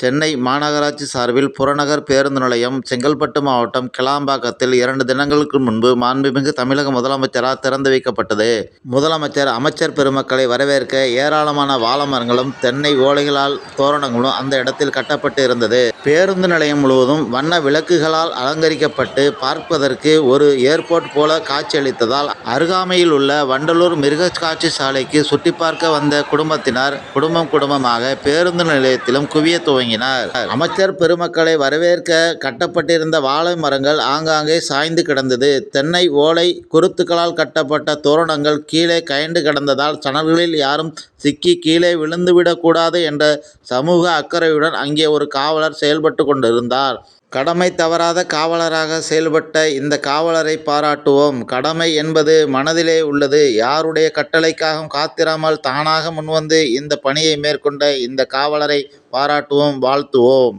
சென்னை மாநகராட்சி சார்பில் புறநகர் பேருந்து நிலையம் செங்கல்பட்டு மாவட்டம் கிளாம்பாக்கத்தில் இரண்டு தினங்களுக்கு முன்பு மாண்புமிகு தமிழக முதலமைச்சரால் திறந்து வைக்கப்பட்டது. முதலமைச்சர் அமைச்சர் பெருமக்களை வரவேற்க ஏராளமான வாழமரங்களும் தென்னை ஓலைகளால் தோரணங்களும் அந்த இடத்தில் கட்டப்பட்டு இருந்தது. பேருந்து நிலையம் முழுவதும் வண்ண விளக்குகளால் அலங்கரிக்கப்பட்டு பார்ப்பதற்கு ஒரு ஏர்போர்ட் போல காட்சியளித்ததால் அருகாமையில் உள்ள வண்டலூர் மிருகக்காட்சி சாலைக்கு சுற்றிப் பார்க்க வந்த குடும்பத்தினர் குடும்பம் குடும்பமாக பேருந்து நிலையத்திலும் குவிய துவங்கினர். அமைச்சர் பெருமக்களை வரவேற்க கட்டப்பட்டிருந்த வாழை மரங்கள் ஆங்காங்கே சாய்ந்து கிடந்தது. தென்னை ஓலை குருத்துக்களால் கட்டப்பட்ட தோரணங்கள் கீழே கயண்டு கிடந்ததால் சணல்களில் யாரும் சிக்கி கீழே விழுந்துவிடக்கூடாது என்ற சமூக அக்கறையுடன் அங்கே ஒரு காவலர் செயல் செயல்பட்டு கொண்டிருந்தார். கடமை தவறாத காவலராக செயல்பட்ட இந்த காவலரை பாராட்டுவோம். கடமை என்பது மனதிலே உள்ளது. யாருடைய கட்டளைக்காகவும் காத்திராமல் தானாக முன்வந்து இந்த பணியை மேற்கொண்ட இந்த காவலரை பாராட்டுவோம் வாழ்த்துவோம்.